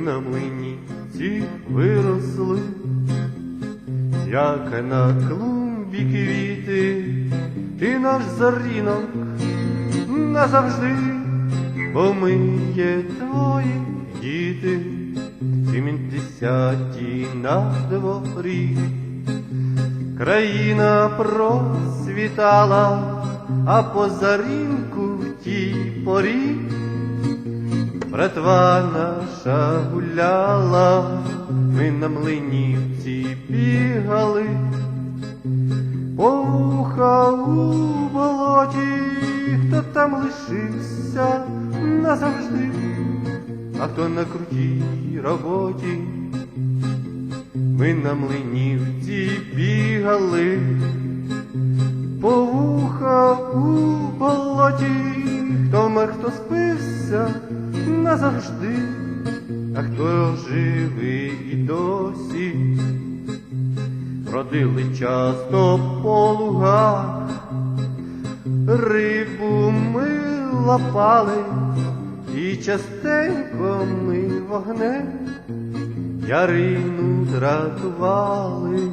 на млині ці виросли, як на клумбі квіти, ти наш зарінок назавжди, бо ми є твої діти, сімдесяті на дворі. Країна просвітала, а по зарінку тій порі братва наша гуляла, ми на млинівці бігали, Повуха у болоті, хто там лишився назавжди, а хто на крутій роботі. Ми на млинівці бігали, по вуха у болоті, хто хто спився назавжди, а хто живий і досі. Родили часто по лугах, рибу ми лапали, і частенько ми вогнем ярину дратували.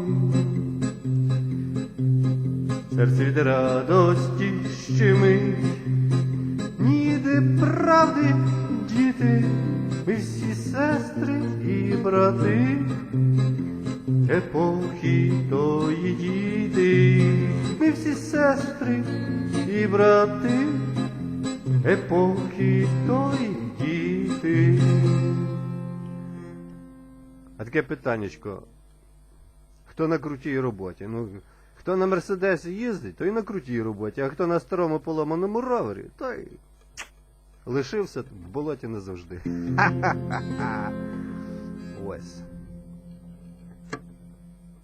Серце від радості щемить, правди, діти, ми всі сестри і брати, епохи тої діти, ми всі сестри і брати, епохи тої діти. А таке питаннячко. Хто на крутій роботі? Ну, хто на Мерседесі їздить, той на крутій роботі, а хто на старому поломаному ровері, той лишився в болоті назавжди. Ось.